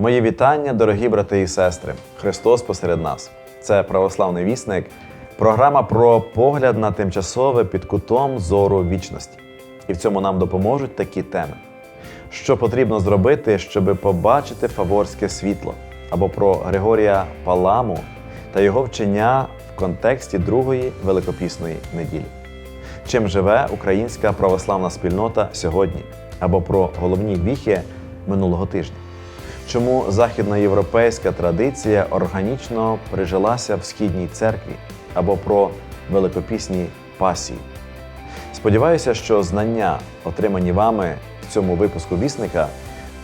Мої вітання, дорогі брати і сестри. Христос посеред нас. Це православний вісник, програма про погляд на тимчасове під кутом зору вічності. І в цьому нам допоможуть такі теми: що потрібно зробити, щоб побачити фаворське світло, або про Григорія Паламу та його вчення в контексті другої великопісної неділі. Чим живе українська православна спільнота сьогодні, або про головні віхи минулого тижня. Чому західноєвропейська традиція органічно прижилася в східній церкві або про великопісні пасії? Сподіваюся, що знання, отримані вами в цьому випуску вісника,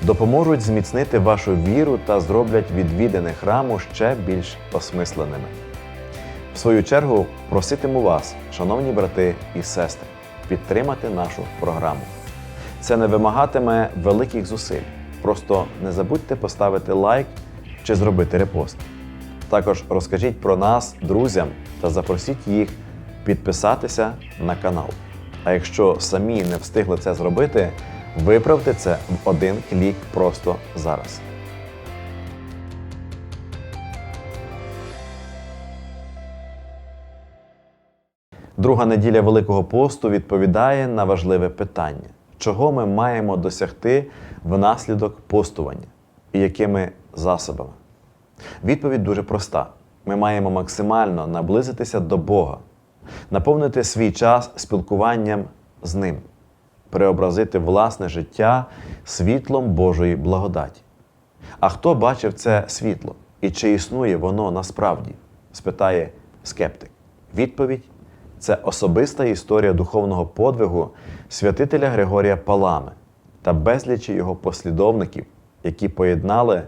допоможуть зміцнити вашу віру та зроблять відвідини храму ще більш осмисленими. В свою чергу проситиму вас, шановні брати і сестри, підтримати нашу програму. Це не вимагатиме великих зусиль. Просто не забудьте поставити лайк чи зробити репост. Також розкажіть про нас друзям та запросіть їх підписатися на канал. А якщо самі не встигли це зробити, виправте це в один клік просто зараз. Друга неділя Великого посту відповідає на важливе питання, чого ми маємо досягти внаслідок постування і якими засобами. Відповідь дуже проста: ми маємо максимально наблизитися до Бога, наповнити свій час спілкуванням з Ним, преобразити власне життя світлом Божої благодаті. А хто бачив це світло і чи існує воно насправді? спитає скептик. Відповідь це особиста історія духовного подвигу святителя Григорія Палами та безлічі його послідовників, які поєднали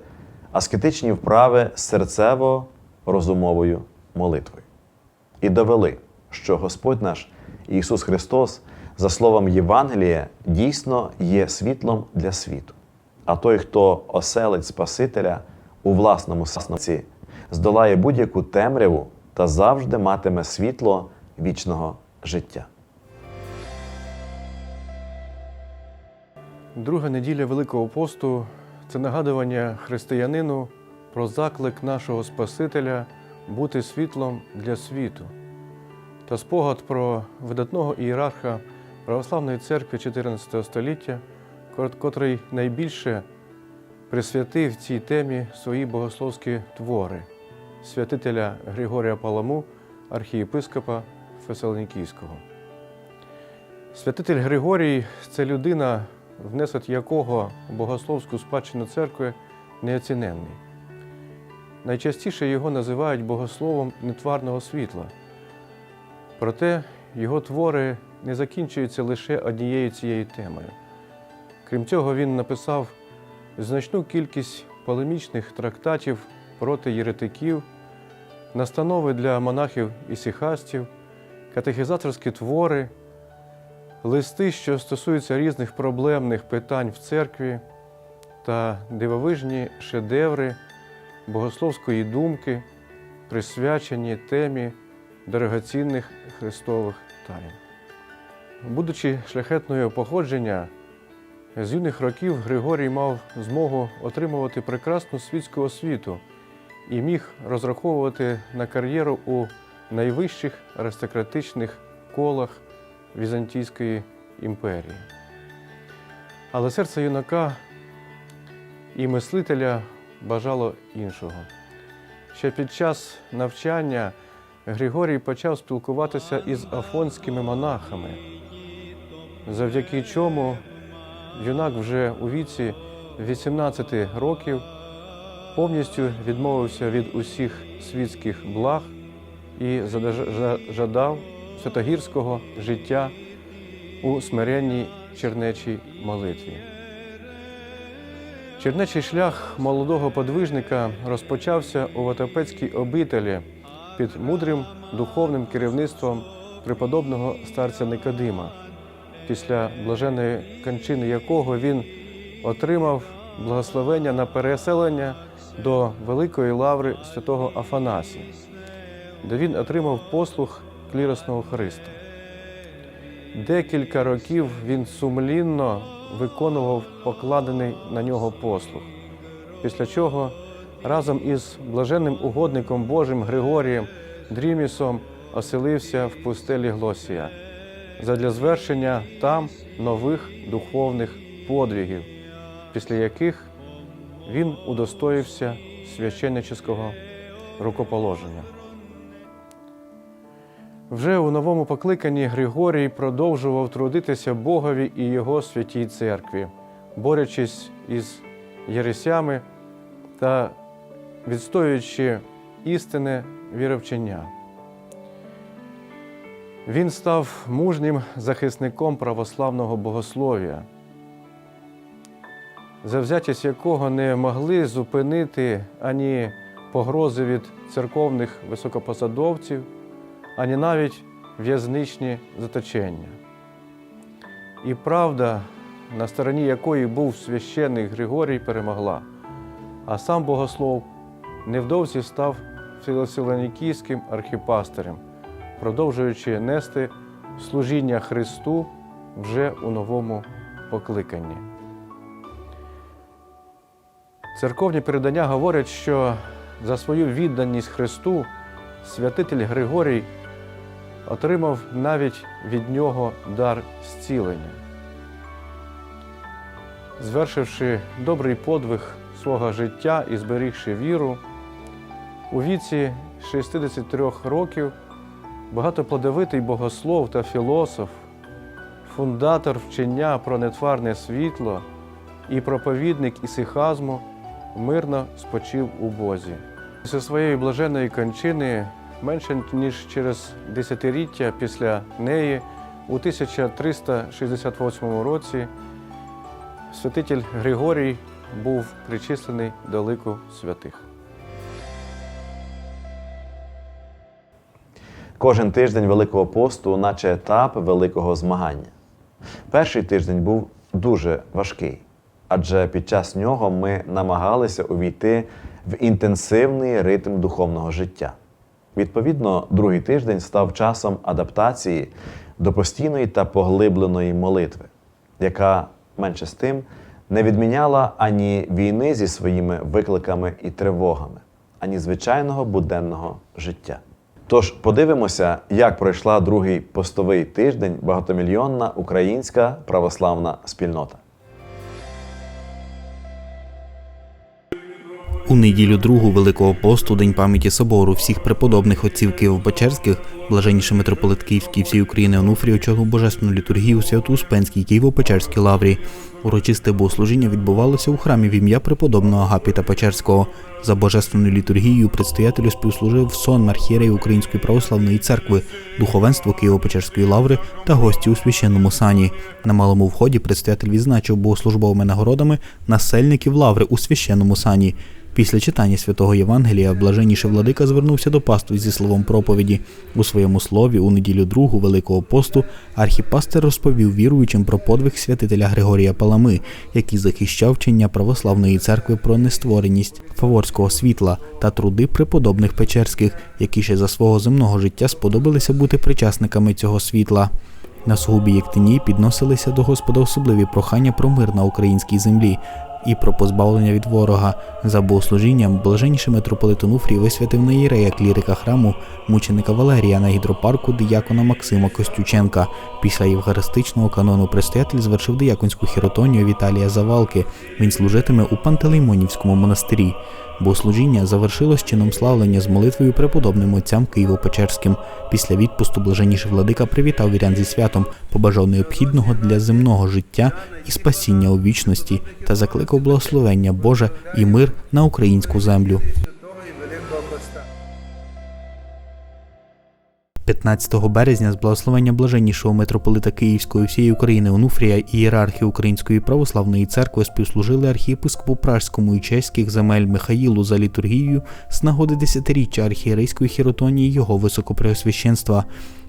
аскетичні вправи з серцево-розумовою молитвою. І довели, що Господь наш Ісус Христос, за словом Євангелія, дійсно є світлом для світу. А той, хто оселить Спасителя у власному серці, здолає будь-яку темряву та завжди матиме світло вічного життя. Друга неділя Великого посту це нагадування християнину про заклик нашого Спасителя бути світлом для світу та спогад про видатного ієрарха Православної церкви 14 століття, котрий найбільше присвятив цій темі свої богословські твори святителя Григорія Паламу, архієпископа Фесалонікійського. Святитель Григорій це людина, внесок якого богословську спадщину церкви неоціненний. Найчастіше його називають богословом нетварного світла. Проте його твори не закінчуються лише однією цією темою. Крім цього, він написав значну кількість полемічних трактатів проти єретиків, настанови для монахів і сіхастів, катехізаторські твори, листи, що стосуються різних проблемних питань в церкві та дивовижні шедеври богословської думки, присвячені темі дорогоцінних христових тайн. Будучи шляхетного походження, з юних років Григорій мав змогу отримувати прекрасну світську освіту і міг розраховувати на кар'єру у найвищих аристократичних колах Візантійської імперії. Але серце юнака і мислителя бажало іншого. Ще під час навчання Григорій почав спілкуватися із афонськими монахами, завдяки чому юнак вже у віці 18 років повністю відмовився від усіх світських благ і жадав святогірського життя у смиренній чернечій молитві. Чернечий шлях молодого подвижника розпочався у Ватопецькій обителі під мудрим духовним керівництвом преподобного старця Никодима, після блаженої кончини якого він отримав благословення на переселення до Великої лаври святого Афанасія, де він отримав послуг кліросного Христа. Декілька років він сумлінно виконував покладений на нього послуг, після чого разом із блаженним угодником Божим Григорієм Дрімісом оселився в пустелі Глосія задля звершення там нових духовних подвигів, після яких він удостоївся священнического рукоположення. Вже у новому покликанні Григорій продовжував трудитися Богові і його святій церкві, борючись із єресями та відстоюючи істинне віровчення. Він став мужнім захисником православного богослов'я, завзятість якого не могли зупинити ані погрози від церковних високопосадовців, ані навіть в'язничні заточення. І правда, на стороні якої був священник Григорій, перемогла, а сам богослов невдовзі став філосилонікійським архіпастирем, продовжуючи нести служіння Христу вже у новому покликанні. Церковні передання говорять, що за свою відданість Христу святитель Григорій отримав навіть від нього дар зцілення. Звершивши добрий подвиг свого життя і зберігши віру, у віці 63 років багатоплодовитий богослов та філософ, фундатор вчення про нетварне світло і проповідник ісихазму мирно спочив у Бозі. Після своєї блаженної кончини менше ніж через десятиліття після неї, у 1368 році, святитель Григорій був причислений до лику святих. Кожен тиждень Великого посту, наче етап великого змагання. Перший тиждень був дуже важкий, адже під час нього ми намагалися увійти в інтенсивний ритм духовного життя. Відповідно, другий тиждень став часом адаптації до постійної та поглибленої молитви, яка менше з тим не відміняла ані війни зі своїми викликами і тривогами, ані звичайного буденного життя. Тож подивимося, як пройшла другий постовий тиждень багатомільйонна українська православна спільнота. У неділю другу Великого посту, День пам'яті собору всіх преподобних отців Києво-Печерських, блаженніший митрополит Київський всієї України Онуфрій очолив божественну літургію у Свято-Успенській Києво-Печерській лаврі. Урочисте богослужіння відбувалося у храмі в ім'я преподобного Агапіта Печерського. За божественною літургією предстоятелю співслужив сон архієрей Української православної церкви, духовенство Києво-Печерської лаври та гості у священному сані. На малому вході предстоятель відзначив богослужбовими нагородами насельників лаври у священному сані. Після читання святого Євангелія блаженніший владика звернувся до пасту зі словом проповіді. У своєму слові у неділю другу Великого посту архіпастер розповів віруючим про подвиг святителя Григорія Палами, який захищав вчення православної церкви про нествореність фаворського світла та труди преподобних печерських, які ще за свого земного життя сподобалися бути причасниками цього світла. На сугубі Єктині підносилися до Господа особливі прохання про мир на українській землі і про позбавлення від ворога. За богослужінням блаженніший митрополит Онуфрій висвятив на єрея клірика храму мученика Валерія на гідропарку диякона Максима Костюченка. Після євхаристичного канону предстоятель звершив дияконську хіротонію Віталія Завалки. Він служитиме у Пантелеймонівському монастирі. Богослужіння завершилось чином славлення з молитвою преподобним отцям Києво-Печерським. Після відпусту блаженніший владика привітав вірян зі святом, побажав необхідного для земного життя і спасіння у вічності та закликав благословення Боже і мир на українську землю. 15 березня з благословення блаженнішого митрополита Київської всієї України Онуфрія і ієрархи Української православної церкви співслужили архієпископу Пражському і чеських земель Михаїлу за літургією з нагоди десятиріччя архієрейської хіротонії його високопреосвященства.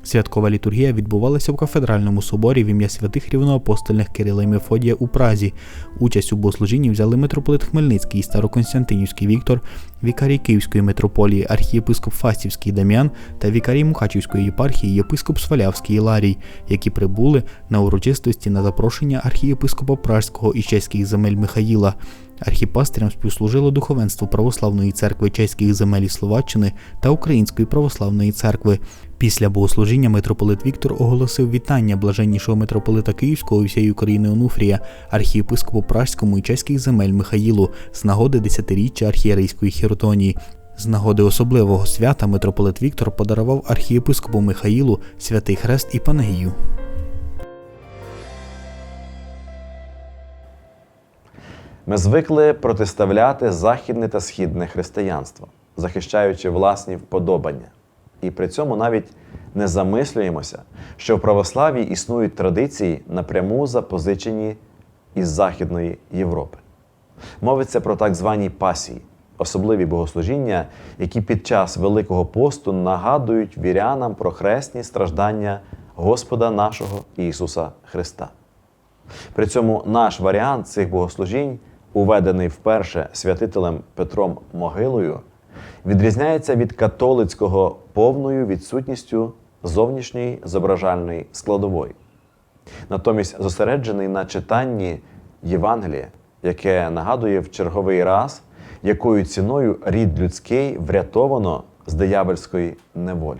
Святкова літургія відбувалася в кафедральному соборі в ім'я святих рівноапостольних Кирила і Мефодія у Празі. Участь у богослужінні взяли митрополит Хмельницький Староконстантинівський Віктор, вікарій Київської митрополії, архієпископ Фастівський Дам'ян та вікарій Мукачівської єпархії єпископ Свалявський Іларій, які прибули на урочистості на запрошення архієпископа Пражського і чеських земель Михаїла. Архіпастирям співслужило духовенство Православної церкви чеських земель і Словаччини та Української православної церкви. Після богослужіння митрополит Віктор оголосив вітання блаженнішого митрополита Київського і всієї України Онуфрія, архієпископу Пражському і чеських земель Михаїлу з нагоди десятиріччя архієрейської хіротонії. З нагоди особливого свята митрополит Віктор подарував архієпископу Михаїлу святий хрест і панагію. Ми звикли протиставляти західне та східне християнство, захищаючи власні вподобання. І при цьому навіть не замислюємося, що в православі існують традиції, напряму запозичені із Західної Європи. Мовиться про так звані пасії, особливі богослужіння, які під час Великого посту нагадують вірянам про хресні страждання Господа нашого Ісуса Христа. При цьому наш варіант цих богослужінь, уведений вперше святителем Петром Могилою, відрізняється від католицького повною відсутністю зовнішньої зображальної складової. Натомість зосереджений на читанні Євангелія, яке нагадує в черговий раз, якою ціною рід людський врятовано з диявольської неволі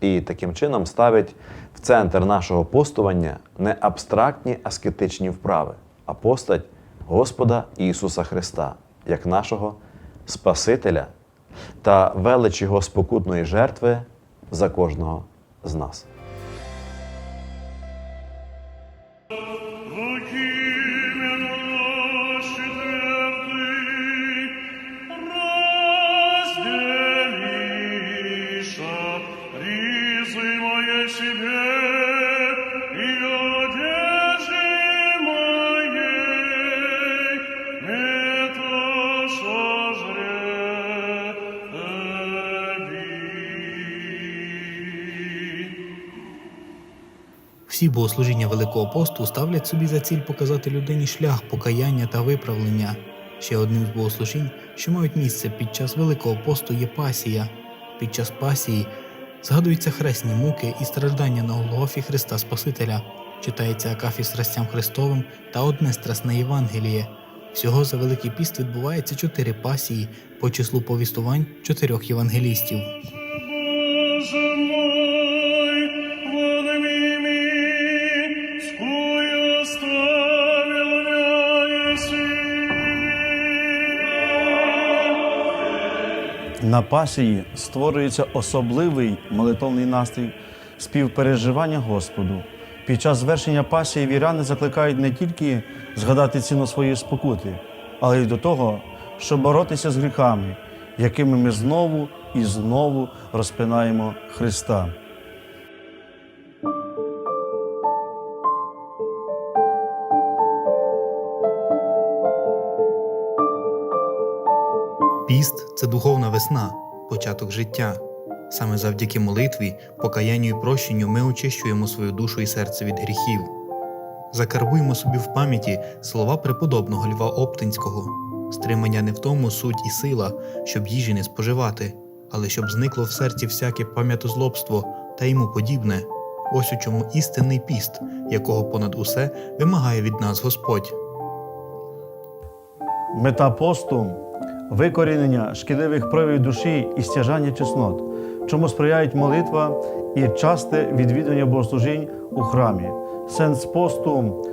і таким чином ставить в центр нашого постування не абстрактні аскетичні вправи, а постать Господа Ісуса Христа як нашого Спасителя та велич Його спокутної жертви за кожного з нас. Разделиша Всі богослужіння Великого посту ставлять собі за ціль показати людині шлях покаяння та виправлення. Ще одним з богослужінь, що мають місце під час Великого посту, є пасія. Під час пасії згадуються хресні муки і страждання на Голгофі Христа Спасителя, читається Акафі страстям Христовим та одне страсне Євангеліє. Всього за Великий піст відбувається чотири пасії по числу повістувань чотирьох євангелістів. На пасії створюється особливий молитовний настрій співпереживання Господу. Під час звершення пасії віряни закликають не тільки згадати ціну своєї спокути, але й до того, щоб боротися з гріхами, якими ми знову і знову розпинаємо Христа. Піст це духовна весна, початок життя. Саме завдяки молитві, покаянню і прощенню ми очищуємо свою душу і серце від гріхів. Закарбуємо собі в пам'яті слова преподобного Льва Оптинського стримання не в тому суть і сила, щоб їжі не споживати, але щоб зникло в серці всяке пам'ятозлобство та йому подібне. Ось у чому істинний піст, якого понад усе вимагає від нас Господь. Мета посту викорінення шкідливих проявів душі і стяжання чеснот, чому сприяють молитва і часте відвідування богослужінь у храмі. Сенс посту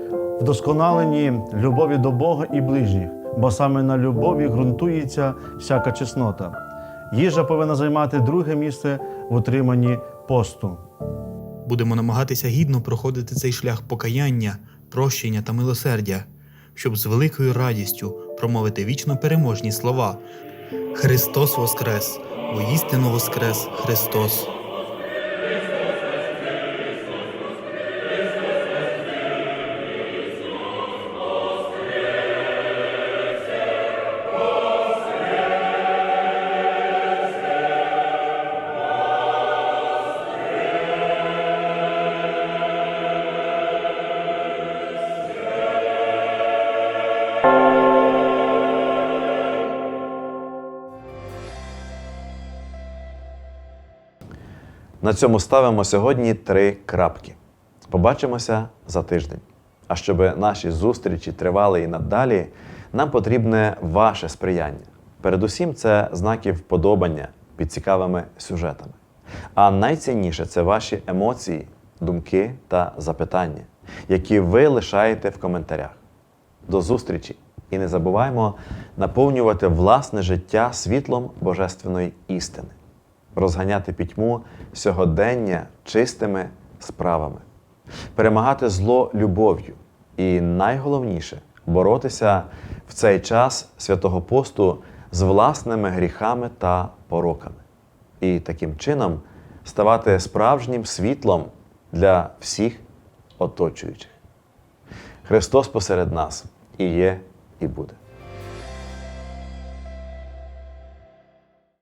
вдосконаленні любові до Бога і ближніх, бо саме на любові ґрунтується всяка чеснота. Їжа повинна займати друге місце в утриманні посту. Будемо намагатися гідно проходити цей шлях покаяння, прощення та милосердя, щоб з великою радістю промовити вічно переможні слова. Христос Воскрес! Воістину Воскрес Христос! На цьому ставимо сьогодні три крапки. Побачимося за тиждень. А щоб наші зустрічі тривали і надалі, нам потрібне ваше сприяння. Передусім, це знаки вподобання під цікавими сюжетами. А найцінніше це ваші емоції, думки та запитання, які ви лишаєте в коментарях. До зустрічі! І не забуваємо наповнювати власне життя світлом божественної істини, розганяти пітьму сьогодення чистими справами, перемагати зло любов'ю і найголовніше боротися в цей час святого посту з власними гріхами та пороками. І таким чином ставати справжнім світлом для всіх оточуючих. Христос посеред нас і є, і буде.